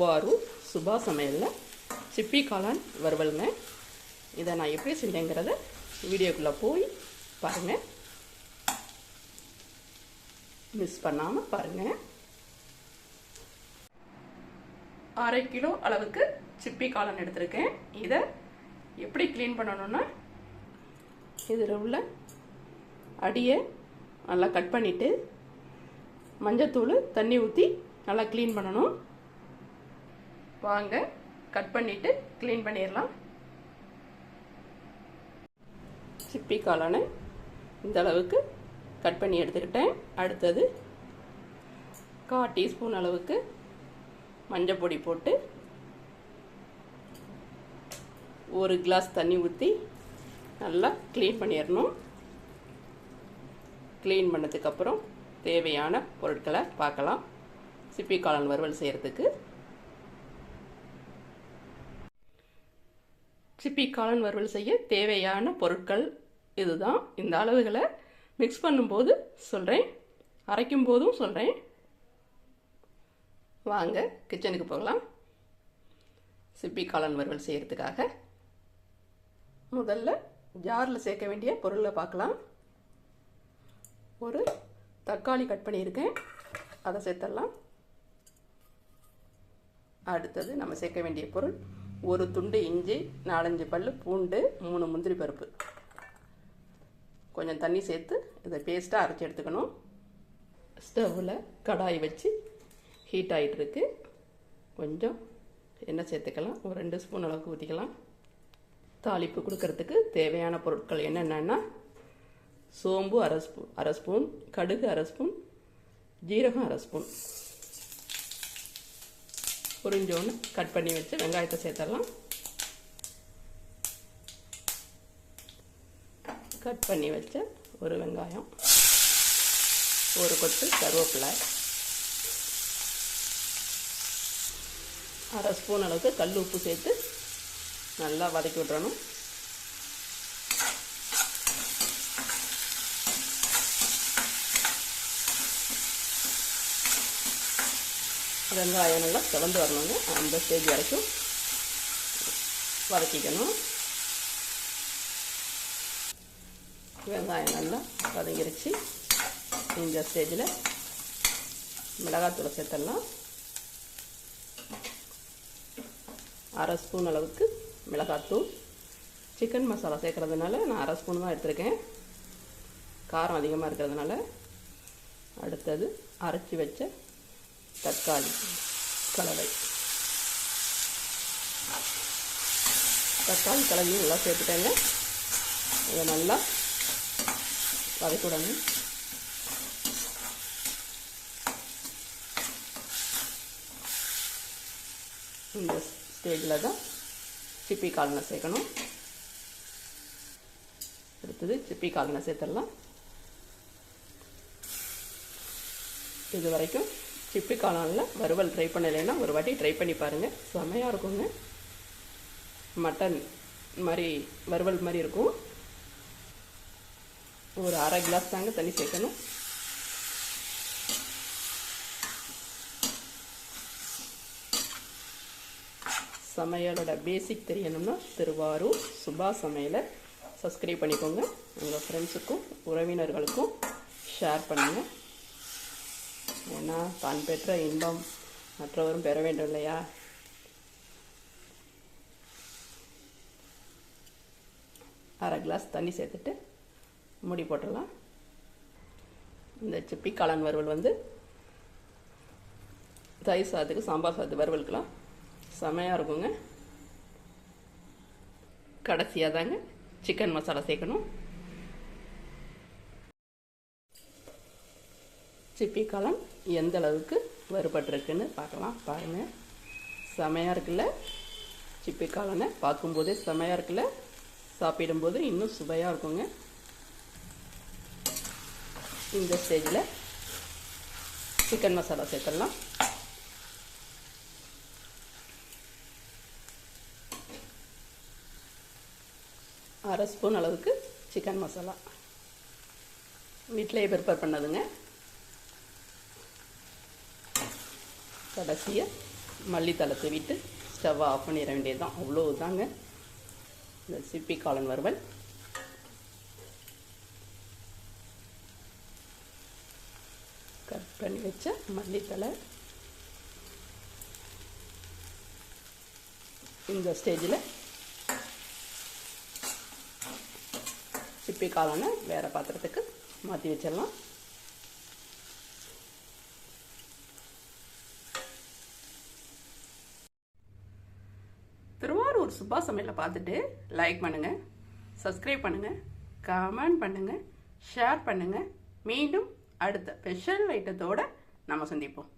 திருவாரூர் சுபா சமையலில். சிப்பி காளான் வறுவலுங்க. இதை நான் எப்படி செஞ்சேங்கிறத வீடியோக்குள்ளே போய் பாருங்கள் மிஸ் பண்ணாமல் பாருங்கள் அரை கிலோ அளவுக்கு சிப்பி காளான் எடுத்திருக்கேன். இதை எப்படி க்ளீன் பண்ணணும்னா இதில் உள்ள அடியை நல்லா கட் பண்ணிவிட்டு மஞ்சத்தூள் தண்ணி ஊற்றி நல்லா க்ளீன் பண்ணணும். வாங்க கட் பண்ணிவிட்டு க்ளீன் பண்ணிடலாம். சிப்பி காளானை இந்த அளவுக்கு கட் பண்ணி எடுத்துக்கிட்டேன். அடுத்தது கா டீஸ்பூன் அளவுக்கு மஞ்சள் பொடி போட்டு ஒரு கிளாஸ் தண்ணி ஊற்றி நல்லா க்ளீன் பண்ணிடணும். க்ளீன் பண்ணதுக்கப்புறம் தேவையான பொருட்களை பார்க்கலாம். சிப்பி காளான் வறுவல் செய்கிறதுக்கு சிப்பி காளான் வறுவல் செய்ய தேவையான பொருட்கள் இதுதான். இந்த அளவுகளை மிக்ஸ் பண்ணும்போது சொல்கிறேன் அரைக்கும் போதும் சொல்கிறேன் வாங்க கிச்சனுக்கு போகலாம். சிப்பி காளான் வறுவல் செய்கிறதுக்காக முதல்ல ஜாரில் சேர்க்க வேண்டிய பொருளை பார்க்கலாம். ஒரு தக்காளி கட் பண்ணியிருக்கேன். அதை சேர்த்துடலாம். அடுத்தது நம்ம சேர்க்க வேண்டிய பொருள் ஒரு துண்டு இஞ்சி நாலஞ்சு பல் பூண்டு மூணு முந்திரி பருப்பு. கொஞ்சம் தண்ணி சேர்த்து இதை பேஸ்ட்டாக அரைச்சி எடுத்துக்கணும். ஸ்டவ்வில் கடாய் வச்சு ஹீட் ஆகிட்டுருக்கு கொஞ்சம் எண்ணெய் சேர்த்துக்கலாம். ஒரு ரெண்டு ஸ்பூன் அளவுக்கு ஊற்றிக்கலாம் தாளிப்பு கொடுக்கறதுக்கு தேவையான பொருட்கள் என்னென்னா சோம்பு அரை ஸ்பூன் அரை ஸ்பூன் கடுகு அரை ஸ்பூன் ஜீரகம் அரை ஸ்பூன் புரிஞ்சோன்னு கட் பண்ணி வச்சு வெங்காயத்தை சேர்த்துடலாம். கட் பண்ணி வச்ச ஒரு வெங்காயம் ஒரு கொத்து கருவேப்பிலை அரை ஸ்பூன் அளவுக்கு கல் உப்பு சேர்த்து நல்லா வதக்கி விட்றணும் வெங்காயம் நல்லா திறந்து வரணுங்க. அந்த ஸ்டேஜ் வரைக்கும் வதக்கிக்கணும். வெங்காயம் நல்லா வதங்கிருச்சு. இந்த ஸ்டேஜில் மிளகாத்தூளை சேர்த்துடலாம். அரை ஸ்பூன் அளவுக்கு மிளகாத்தூள். சிக்கன் மசாலா சேர்க்குறதுனால நான் அரை ஸ்பூன் தான் எடுத்திருக்கேன். காரம் அதிகமாக இருக்கிறதுனால அடுத்தது அரைச்சி வச்ச தக்காளி கலவை. தக்காளி கலவையும் நல்லா சேர்த்துட்டேங்க. இதை நல்லா வதக்கிடணும் இந்த ஸ்டேஜில் தான் சிப்பி காலனை சேர்க்கணும். அடுத்தது சிப்பி காலனை சேர்த்துடலாம். இது வரைக்கும் சிப்பி காளானில் வறுவல் ட்ரை பண்ணலைன்னா ஒரு வாட்டி ட்ரை பண்ணி பாருங்கள் செமையாக இருக்குங்க. மட்டன் மாதிரி வறுவல் மாதிரி இருக்கும். ஒரு அரை கிளாஸ் தாங்க தண்ணி சேர்க்கணும். சமையலோட பேசிக் தெரியணும்னா திருவாரூர் சுபா சமையலை சப்ஸ்கிரைப் பண்ணிக்கோங்க. உங்கள் ஃப்ரெண்ட்ஸுக்கும் உறவினர்களுக்கும் ஷேர் பண்ணுங்கள் ஏன்னா தான் பெற்ற இன்பம் மற்றவரும் பெற வேண்டும் இல்லையா? அரை கிளாஸ் தண்ணி சேர்த்துட்டு மூடி போட்டுடலாம். இந்த சிப்பி காளான் வறுவல் வந்து தயிர் சாதத்துக்கு சாம்பார் சாதத்து வறுவலுக்கெலாம் செமையாக இருக்குங்க. கடைசியாக தாங்க சிக்கன் மசாலா சேர்க்கணும். சிப்பி காலம் எந்த அளவுக்கு வறுபட்டுருக்குன்னு பார்க்கலாம். பாருங்கள் செமையாக இருக்குல்ல? சிப்பி காலனை பார்க்கும்போதே செமையாக இருக்குல்ல? சாப்பிடும்போது இன்னும் சுவையாக இருக்குங்க. இந்த ஸ்டேஜில் சிக்கன் மசாலா சேர்த்துடலாம். அரை ஸ்பூன் அளவுக்கு சிக்கன் மசாலா வீட்டிலேயே ப்ரிப்பேர் பண்ணதுங்க. கடைசியாக மல்லித்தளத்தை விட்டு ஸ்டவ் ஆஃப் பண்ணிட வேண்டியது தான் அவ்வளோ தாங்க இந்த சிப்பி காளான் வறுவல். கட் பண்ணி வச்ச மல்லித்தலை இந்த ஸ்டேஜில் சிப்பி காளானை வேறு பாத்திரத்துக்கு மாற்றி வச்சிடலாம். ஒரு சுபா சமையலை பார்த்துட்டு லைக் பண்ணுங்கள் சப்ஸ்கிரைப் பண்ணுங்கள் கமெண்ட் பண்ணுங்கள் ஷேர் பண்ணுங்கள் மீண்டும் அடுத்த ஸ்பெஷல் ஐட்டத்தோடு நம்ம சந்திப்போம்.